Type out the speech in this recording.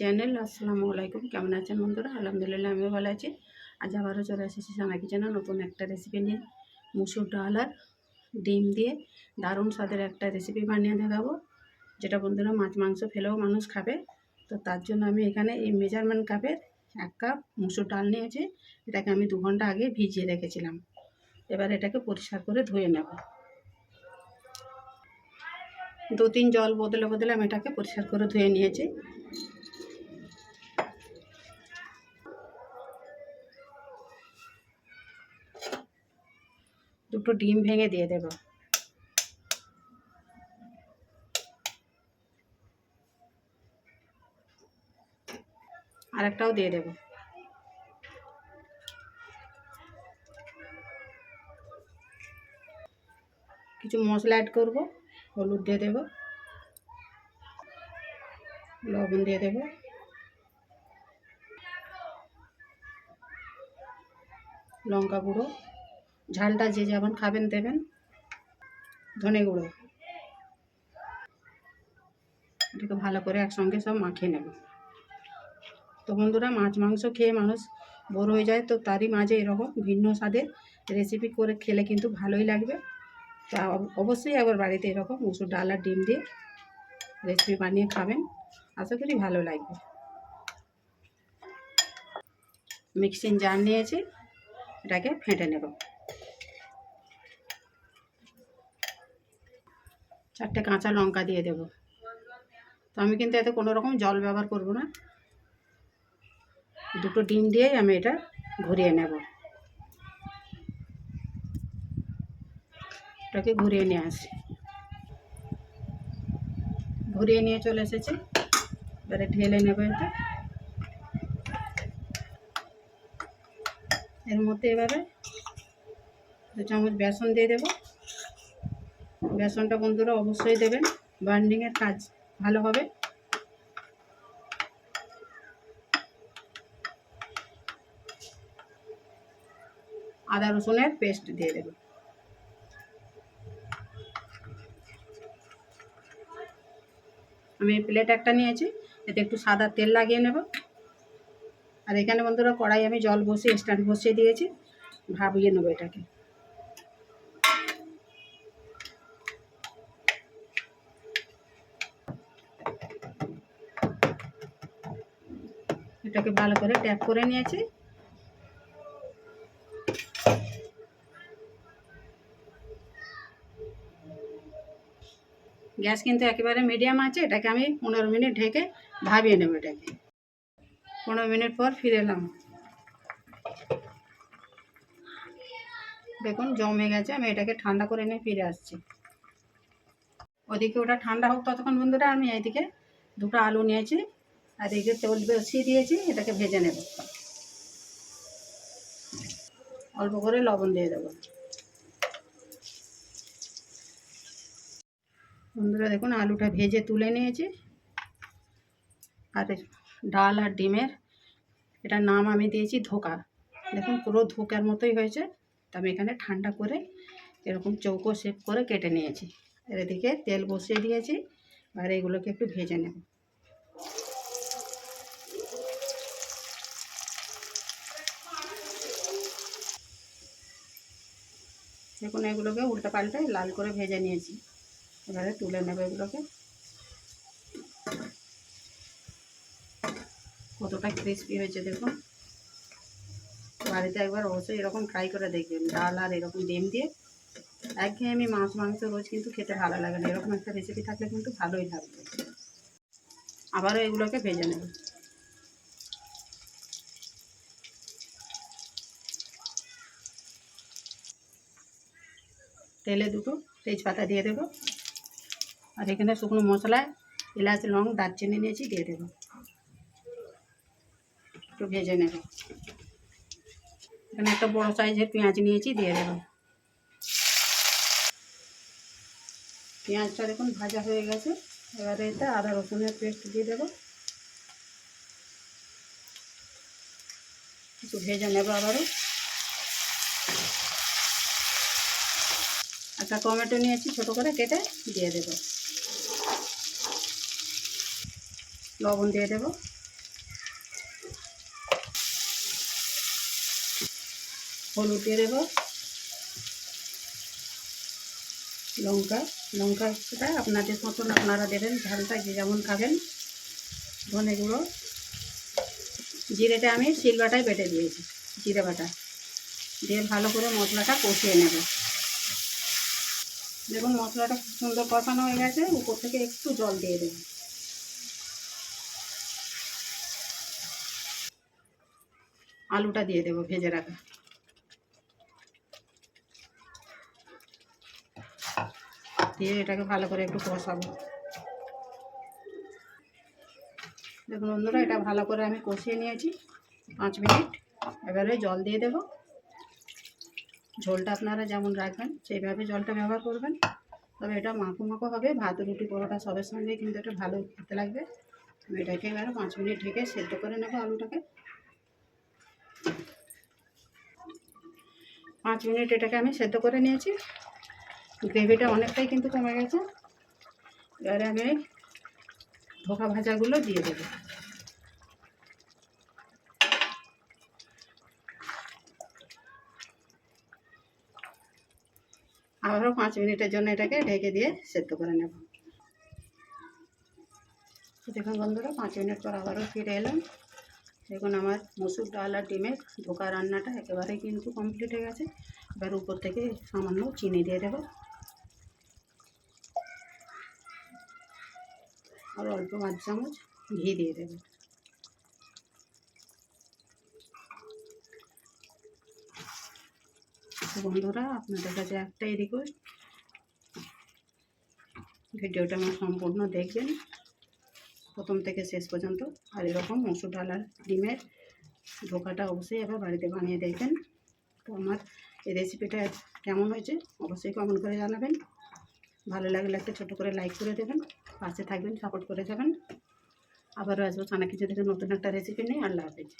Channel, আসসালামু আলাইকুম। কেমন আছেন বন্ধুরা? আলহামদুলিল্লাহ, আমিও ভালো আছি। আজ আবারও চলে এসেছি সানা কিচেনে নতুন একটা রেসিপি নিয়ে। মুসুর ডাল আর ডিম দিয়ে দারুণ স্বাদের একটা রেসিপি বানিয়ে দেখাবো। যেটা বন্ধুরা মাছ, মাংস ফেলেও মানুষ খাবে। তো তার জন্য আমি এখানে এই মেজারমেন্ট কাপের এক কাপ মুসুর ডাল নিয়েছি। এটাকে আমি দু ঘণ্টা আগে ভিজিয়ে রেখেছিলাম। এবার এটাকে পরিষ্কার করে ধুয়ে নেব। দু তিন জল বদলে বদলে আমি এটাকে পরিষ্কার করে ধুয়ে নিয়েছি। দুটো ডিম ভেঙে দিয়ে দেব। আরেকটাও দিয়ে দেব। কিছু মশলা অ্যাড করব, হলুদ দিয়ে দেব, লবণ দিয়ে দেব। লঙ্কা গুঁড়ো ঝালটা যে যেমন খাবেন দেবেন। ধনে গুঁড়ো। এটাকে ভালো করে একসঙ্গে সব মাখিয়ে নেব। তো বন্ধুরা, মাছ মাংস খেয়ে মানুষ বোর হয়ে যায়, তো তারই মাঝে এরকম ভিন্ন স্বাদের রেসিপি করে খেলে কিন্তু ভালোই লাগবে। তা অবশ্যই একবার বাড়িতে এরকম মুসুর ডাল আর ডিম দিয়ে রেসিপি বানিয়ে খাবেন। আশা করি ভালো লাগবে। মিক্সিং জার নিয়েছি, এটাকে ফেটে নেব। চারটে কাঁচা লঙ্কা দিয়ে দেব। তো আমি কিন্তু এতে কোনো রকম জল ব্যবহার করব না। দুটো ডিম দিয়েই আমি এটা ঘুরিয়ে নেব। এটাকে ঘুরিয়ে নিয়ে আসি। ঘুরিয়ে নিয়ে চলে এসেছি। এবারে ঢেলে নেব এটা। এর মধ্যে এবারে দু চামচ বেসন দিয়ে দেবো। বেসনটা বন্ধুরা অবশ্যই দেবেন। বার্নিংয়ের কাজ ভালো হবে। আদা রসুনের পেস্ট দিয়ে দেবো আমি প্লেট একটা নিয়েছি, এতে একটু সাদা তেল লাগিয়ে নেব। আর এখানে বন্ধুরা কড়াই আমি জল বসিয়ে স্ট্যান্ড বসিয়ে দিয়েছি। ভাবিয়ে নেব এটাকে। এটাকে ভালো করে ট্যাপ করে নিয়েছি। গ্যাস কিন্তু একেবারে মিডিয়াম আছে, এটাকে আমি পনেরো মিনিট ঢেকে ভাবিয়ে নেব এটাকে। পনেরো মিনিট পর ফিরে এলাম। দেখুন, জমে গেছে, আমি এটাকে ঠান্ডা করে নিয়ে ফিরে আসছি। ওদিকে ওটা ঠান্ডা হোক ততক্ষণ বন্ধুরা, আমি এইদিকে দুটো আলু নিয়েছি। আর এদিকে তেল বসিয়ে দিয়েছি, এটাকে ভেজে নেব। অল্প করে লবণ দিয়ে দেবো। বন্ধুরা, দেখুন, আলুটা ভেজে তুলে নিয়েছি। আর ডাল আর ডিমের, এটার নাম আমি দিয়েছি ধোকা। দেখুন, পুরো ধোকার মতোই হয়েছে। তো আমি এখানে ঠান্ডা করে এরকম চৌকো শেপ করে কেটে নিয়েছি। এদিকে তেল বসিয়ে দিয়েছি। আর এগুলোকে একটু ভেজে নেব। দেখুন, এগুলোকে উল্টে পাল্টে লাল করে ভেজে নিয়েছি। এবারে তুলে নেবে এগুলোকে। কতটা ক্রিস্পি হয়েছে দেখুন। বাড়িতে একবার অবশ্যই এরকম ট্রাই করে দেখবেন, ডাল আর এরকম ডিম দিয়ে। একঘেয়েমি মাছ, মাংস রোজ কিন্তু খেতে ভালো লাগে না। এরকম একটা রেসিপি থাকলে কিন্তু ভালোই লাগবে। আবারও এগুলোকে ভেজে নেব। তেলে দুটো তেজপাতা দিয়ে দেবো। আর এখানে শুকনো মশলা, এলাচ, লং, দারচিনি নিয়েছি, দিয়ে দেবো। একটু ভেজে নেব। এখানে একটা বড় সাইজের পেঁয়াজ নিয়েছি, দিয়ে দেবো। পেঁয়াজটা দেখুন ভাজা হয়ে গেছে। এবারে এটা আদা রসুনের পেস্ট দিয়ে দেবো। একটু ভেজে নেব আবারও। একটা টমেটো নিয়েছি ছোট করে কেটে দিয়ে দেব। লবণ দিয়ে দেব। হলুদ দিয়ে দেব। লঙ্কা লঙ্কা সেটা আপনাদের মতন আপনারা দেবেন, ঝালটা যে যেমন খাবেন, ধনে গুঁড়ো। জিরেটা আমি শিলবাটায় বেটে দিয়েছি, জিরে বাটা। দিয়ে ভালো করে মশলাটা কষিয়ে নেব। দেখুন মশলাটা খুব সুন্দর কষানো হয়ে গেছে, উপর থেকে একটু জল দিয়ে দেব। আলুটা দিয়ে দেবো ভেজে রাখা। দিয়ে এটাকে ভালো করে একটু কষাবো। দেখুন বন্ধুরা, এটা ভালো করে আমি কষিয়ে নিয়েছি, পাঁচ মিনিট। এবারে জল দিয়ে দেব। ঝোলটা আপনারা যেমন রাখবেন, সেইভাবে জলটা ব্যবহার করবেন। তবে এটা মাখো মাখো হবে, ভাত, রুটি, পরোটা সবের সঙ্গে কিন্তু এটা ভালো খেতে লাগবে। এটাকে এবারে পাঁচ মিনিট ঢেকে সেদ্ধ করে নেব আলুটাকে। পাঁচ মিনিট এটাকে আমি সেদ্ধ করে নিয়েছি। গ্রেভিটা অনেকটাই কিন্তু কমে গেছে। এবারে আমি ধোকা ভাজাগুলো দিয়ে দেবো। আবারও পাঁচ মিনিটের জন্য এটাকে ঢেকে দিয়ে সেদ্ধ করে নেব। দেখুন বন্ধুরা, পাঁচ মিনিট পর আবারও ফিরে এলাম। দেখুন আমার মসুর ডাল আর ডিমের ধোকা রান্নাটা একেবারেই কিন্তু কমপ্লিট হয়ে গেছে। এবার উপর থেকে সামান্য চিনি দিয়ে দেবো। আর অল্প পাঁচ চামচ ঘি দিয়ে দেবো। বন্ধুরা, আপনাদের কাছে একটাই রিকোয়েস্ট ভিডিওটা আমার সম্পূর্ণ দেখবেন। প্রথম থেকে শেষ পর্যন্ত। আর এরকম মসুর ডাল আর ডিমের ধোকাটা অবশ্যই এবার বাড়িতে বানিয়ে দেখবেন। তো আমার এই রেসিপিটা কেমন হয়েছে, অবশ্যই কমেন্ট করে জানাবেন। ভালো লাগলে একটা ছোটো করে লাইক করে দেবেন। পাশে থাকবেন সাপোর্ট করে যাবেন আবারও আসব চানা কিছু থেকে নতুন একটা রেসিপি নিয়ে। আল্লাহ হাফেজ।